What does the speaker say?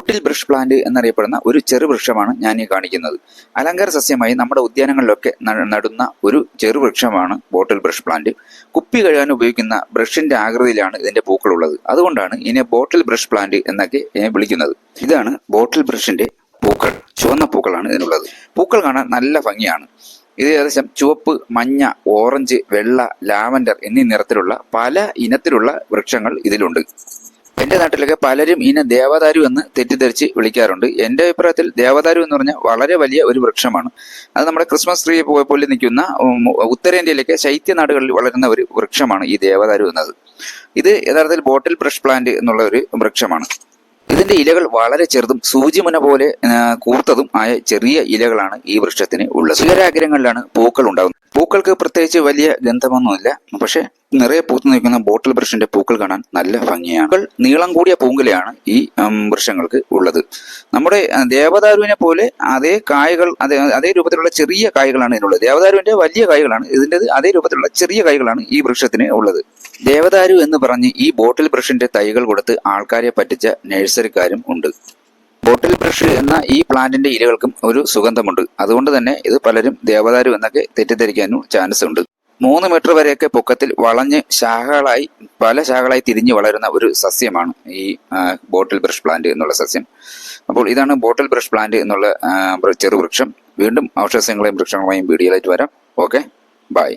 ബോട്ടിൽ brush plant എന്നറിയപ്പെടുന്ന ഒരു ചെറു വൃക്ഷമാണ് ഞാൻ ഈ കാണിക്കുന്നത്. അലങ്കാര സസ്യമായി നമ്മുടെ ഉദ്യാനങ്ങളിലൊക്കെ നടുന്ന ഒരു ചെറുവൃക്ഷമാണ് ബോട്ടിൽ ബ്രഷ് പ്ലാന്റ്. കുപ്പി കഴുകാൻ ഉപയോഗിക്കുന്ന ബ്രഷിന്റെ ആകൃതിയിലാണ് ഇതിന്റെ പൂക്കളുള്ളത്. അതുകൊണ്ടാണ് ഇതിനെ ബോട്ടിൽ ബ്രഷ് പ്ലാന്റ് എന്നൊക്കെ വിളിക്കുന്നത്. ഇതാണ് ബോട്ടിൽ ബ്രഷിന്റെ പൂക്കൾ. ചുവന്ന പൂക്കളാണ് ഇതിനുള്ളത്. പൂക്കൾ കാണാൻ നല്ല ഭംഗിയാണ്. ഇത് ഏകദേശം ചുവപ്പ് മഞ്ഞ ഓറഞ്ച് വെള്ള ലാവൻഡർ എന്നീ നിറത്തിലുള്ള പല ഇനത്തിലുള്ള വൃക്ഷങ്ങൾ ഇതിലുണ്ട്. എന്റെ നാട്ടിലൊക്കെ പലരും ഇതിനെ ദേവദാരു എന്ന് തെറ്റിദ്ധരിച്ച് വിളിക്കാറുണ്ട്. എന്റെ അഭിപ്രായത്തിൽ ദേവദാരു എന്ന് പറഞ്ഞാൽ വളരെ വലിയ ഒരു വൃക്ഷമാണ്. അത് നമ്മുടെ ക്രിസ്മസ് ട്രീ പോലെ നിൽക്കുന്ന ഉത്തരേന്ത്യയിലൊക്കെ ശൈത്യ നാടുകളിൽ വളരുന്ന ഒരു വൃക്ഷമാണ് ഈ ദേവദാരു എന്നത്. ഇത് യഥാർത്ഥത്തിൽ ബോട്ടിൽ ബ്രഷ് പ്ലാന്റ് എന്നുള്ള ഒരു വൃക്ഷമാണ്. ഇതിന്റെ ഇലകൾ വളരെ ചെറുതും സൂചിമുന പോലെ കൂർത്തതും ആയ ചെറിയ ഇലകളാണ് ഈ വൃക്ഷത്തിന് ഉള്ളത്. ശിഖരാഗ്രഹങ്ങളിലാണ് പൂക്കൾ ഉണ്ടാകുന്നത്. പൂക്കൾക്ക് പ്രത്യേകിച്ച് വലിയ ഗന്ധമൊന്നുമില്ല. പക്ഷെ നിറയെ പൂത്തു നിൽക്കുന്ന ബോട്ടിൽ വൃക്ഷന്റെ പൂക്കൾ കാണാൻ നല്ല ഭംഗിയാണ്. പൂക്കൾ നീളം കൂടിയ പൂങ്കുലയാണ് ഈ വൃക്ഷങ്ങൾക്ക് ഉള്ളത്. നമ്മുടെ ദേവദാരുവിനെ പോലെ അതേ കായകൾ അതേ അതേ രൂപത്തിലുള്ള ചെറിയ കായകളാണ് ഇതിനുള്ളത്. ദേവദാരുവിന്റെ വലിയ കായകളാണ് ഇതിന്റെ അതേ രൂപത്തിലുള്ള ചെറിയ കായകളാണ് ഈ വൃക്ഷത്തിന് ഉള്ളത്. ദേവദാരു എന്ന് പറഞ്ഞ് ഈ ബോട്ടിൽ ബ്രഷിന്റെ തൈകൾ കൊടുത്ത് ആൾക്കാരെ പറ്റിച്ച നഴ്സറിക്കാരും ഉണ്ട്. ബോട്ടിൽ ബ്രഷ് എന്ന ഈ പ്ലാന്റിന്റെ ഇലകൾക്കും ഒരു സുഗന്ധമുണ്ട്. അതുകൊണ്ട് തന്നെ ഇത് പലരും ദേവദാരു എന്നൊക്കെ തെറ്റിദ്ധരിക്കാനും ചാൻസ് ഉണ്ട്. മൂന്ന് മീറ്റർ വരെയൊക്കെ പൊക്കത്തിൽ വളഞ്ഞ് ശാഖകളായി പല ശാഖകളായി തിരിഞ്ഞു വളരുന്ന ഒരു സസ്യമാണ് ഈ ബോട്ടിൽ ബ്രഷ് പ്ലാന്റ് എന്നുള്ള സസ്യം. അപ്പോൾ ഇതാണ് ബോട്ടിൽ ബ്രഷ് പ്ലാന്റ് എന്നുള്ള ചെറുവൃക്ഷം. വീണ്ടും ഔഷധസസ്യങ്ങളെയും വൃക്ഷങ്ങളെയും വീഡിയോയിലായിട്ട് വരാം. ഓക്കെ? ബൈ.